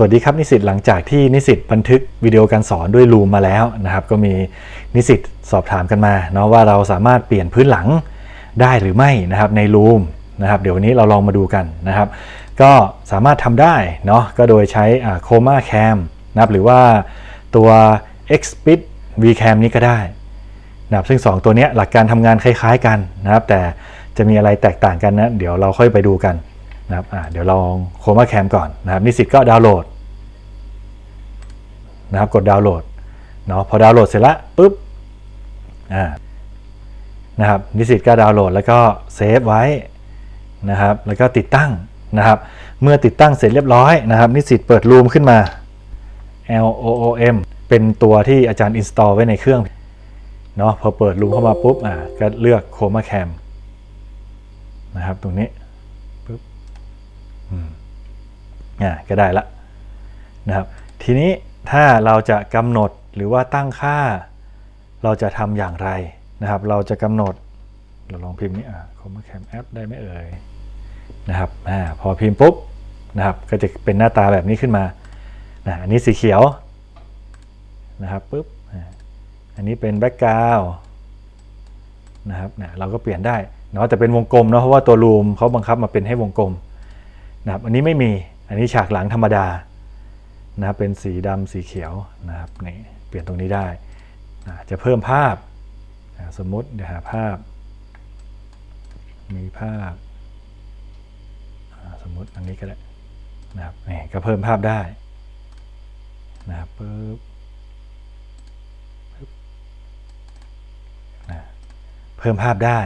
สวัสดีครับนิสิตหลังจากที่นิสิตบันทึกวิดีโอการสอนด้วยลูมมาแล้วนะครับ ก็มีนิสิตสอบถามกันมาเนาะว่าเราสามารถเปลี่ยนพื้นหลังได้หรือไม่นะครับในลูมนะครับเดี๋ยววันนี้เราลองมาดูกันนะครับ ก็สามารถทำได้เนาะก็โดยใช้โคม่าแคมนะครับหรือว่าตัว Xpit VCam นี้ก็ได้นะครับซึ่ง 2 ตัวนี้หลักการทำงานคล้าย ๆ กันนะครับ แต่จะมีอะไรแตกต่างกันนะเดี๋ยวเราค่อยไปดูกัน นะครับเดี๋ยวลองโคมาแคมก่อนนะครับนิสิตก็ดาวน์โหลดนะครับกดดาวน์โหลดเนาะพอดาวน์โหลดเสร็จละปุ๊บอ่านะครับนิสิตก็ดาวน์โหลดแล้วก็เซฟไว้นะครับแล้วก็ติดตั้งนะครับเมื่อติดตั้งเสร็จเรียบร้อยนะครับนิสิตเปิดรูมขึ้นมา L O O M เป็นตัวที่อาจารย์ install ไว้ในเครื่องเนาะพอเปิดรูมเข้ามาปุ๊บอ่าก็เลือก Chroma Cam นะครับตรงนี้ปุ๊บอืม อ่าก็ได้ละนะครับ ทีนี้ถ้าเราจะกำหนดหรือว่าตั้งค่า เราจะทำอย่างไรนะครับ เราจะกำหนดเราลองพิมพ์นี้อ่า Chroma Cam App ได้ไหมเอ่ยนะครับอาพอพิมพ์ปุ๊บนะครับ ก็จะเป็นหน้าตาแบบนี้ขึ้นมานะอันนี้สีเขียวนะครับปุ๊บอันนี้เป็นแบ็กกราวนะครับนะเราก็เปลี่ยนได้เนาะแต่เป็นวงกลมเนาะเพราะว่าตัวรูมเขาบังคับมาเป็นให้วงกลมนะครับอันนี้ไม่มี อันนี้ฉากหลังธรรมดานะครับเป็นสีดำสีเขียวนะครับนี่เปลี่ยนตรงนี้ได้จะเพิ่มภาพสมมติเดี๋ยวหาภาพ มีภาพสมมติอันนี้ก็ได้นะครับนี่ก็เพิ่มภาพได้นะครับปึ๊บเพิ่มภาพได้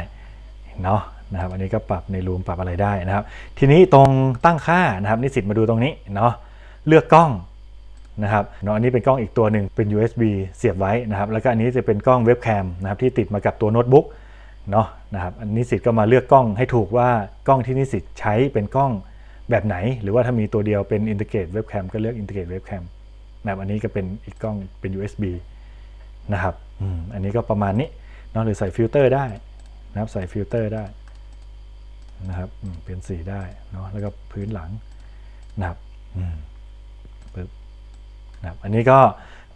เนาะ นะครับอันนี้ก็ปรับในรูมปรับอะไรได้นะครับ ทีนี้ตรงตั้งค่านะครับนิสิตมาดูตรงนี้เนาะเลือกกล้องนะครับเนาะอันนี้เป็นกล้องอีกตัวหนึ่งเป็น USB เสียบไว้นะครับ แล้วก็อันนี้จะเป็นกล้องเว็บแคมนะครับที่ติดมากับตัวโน้ตบุ๊กเนาะนะครับอันนิสิตก็มาเลือกกล้องให้ถูกว่ากล้องที่นิสิตใช้เป็นกล้องแบบไหน หรือว่าถ้ามีตัวเดียวเป็นอินทิเกรตเว็บแคมก็เลือกอินทิเกรตเว็บแคมนะครับอันนี้ก็เป็นอีกกล้องเป็น USB นะครับอันนี้ก็ประมาณนี้เนาะหรือใส่ฟิลเตอร์ได้นะครับใส่ฟิลเตอร์ได้ นะครับอืมเป็นสีได้เนาะแล้วก็พื้นหลังนะครับปึ๊บนะครับอันนี้ก็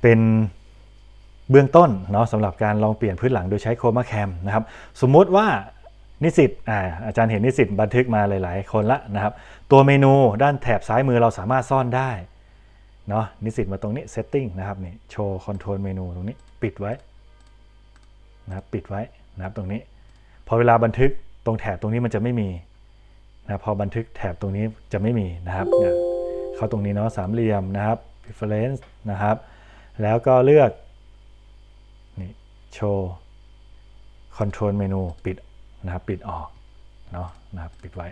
เป็นเบื้องต้นเนาะสำหรับการลองเปลี่ยนพื้นหลังโดยใช้โครมาแคมนะครับ สมมุติว่านิสิตอาอาจารย์เห็นนิสิตบันทึกมาหลายๆ คนละนะครับ ตัวเมนูด้านแถบซ้ายมือเราสามารถซ่อนได้เนาะนิสิตมาตรงนี้ setting นะครับนี่โชว์คอนโทรลเมนูตรงนี้ปิดไว้นับปิดไว้นะครับตรงนี้ พอเวลาบันทึก ตรงแถบตรงนี้มันจะไม่มีนะพอบันทึกแถบตรงนี้จะไม่มีนะครับเนี่ยเข้าตรงนี้เนาะสามเหลี่ยมนะครับ preference นะครับ แล้วก็เลือกนี่โชว์คอนโทรลเมนูปิดนะครับปิดออกเนาะนะครับปิดไว้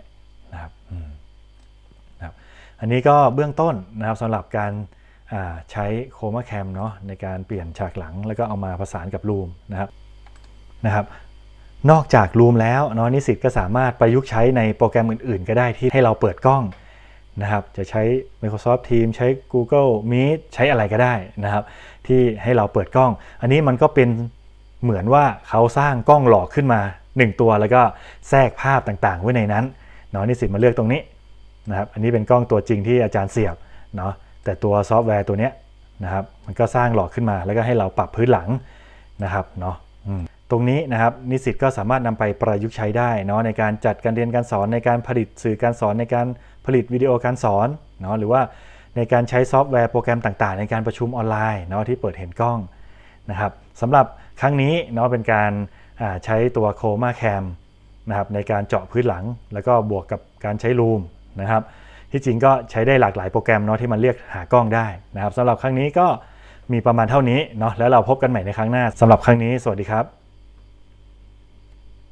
นะครับอืมนะครับอันนี้ก็เบื้องต้นนะครับสำหรับการใช้โคมาแคมเนาะในการเปลี่ยนฉากหลัง แล้วก็เอามาประสานกับรูมนะครับนะครับ นอกจากรูมแล้วเนาะนิสิตก็สามารถประยุกต์ใช้ในโปรแกรมอื่นๆ ก็ได้ที่ให้เราเปิดกล้องนะครับจะใช้ Microsoft Teams ใช้ Google Meet ใช้อะไรก็ได้นะครับที่ให้เราเปิดกล้อง อันนี้มันก็เป็นเหมือนว่าเขาสร้างกล้องหลอกขึ้นมา 1 ตัวแล้วก็แทรกภาพต่างๆ ไว้ในนั้นเนาะนิสิตมาเลือกตรงนี้นะครับอันนี้เป็นกล้องตัวจริงที่อาจารย์เสียบเนาะแต่ตัวซอฟต์แวร์ตัวเนี้ยนะครับมันก็สร้างหลอกขึ้นมาแล้วก็ให้เราปรับพื้นหลังนะครับเนาะ ตรงนี้นะครับนิสิตก็สามารถนำไปประยุกต์ใช้ได้เนาะในการจัดการเรียนการสอนในการผลิตสื่อการสอนในการผลิตวิดีโอการสอนเนาะหรือว่าในการใช้ซอฟต์แวร์โปรแกรมต่างๆ ในการประชุมออนไลน์เนาะที่เปิดเห็นกล้องนะครับสำหรับครั้งนี้เนาะเป็นการใช้ตัวโคมาแคมนะครับในการเจาะพื้นหลัง แล้วก็บวกกับการใช้รูมนะครับที่จริงก็ใช้ได้หลากหลายโปรแกรมเนาะที่มันเรียกหากล้องได้นะครับสำหรับครั้งนี้ก็มีประมาณเท่านี้เนาะแล้วเราพบกันใหม่ในครั้งหน้าสำหรับครั้งนี้ สวัสดีครับ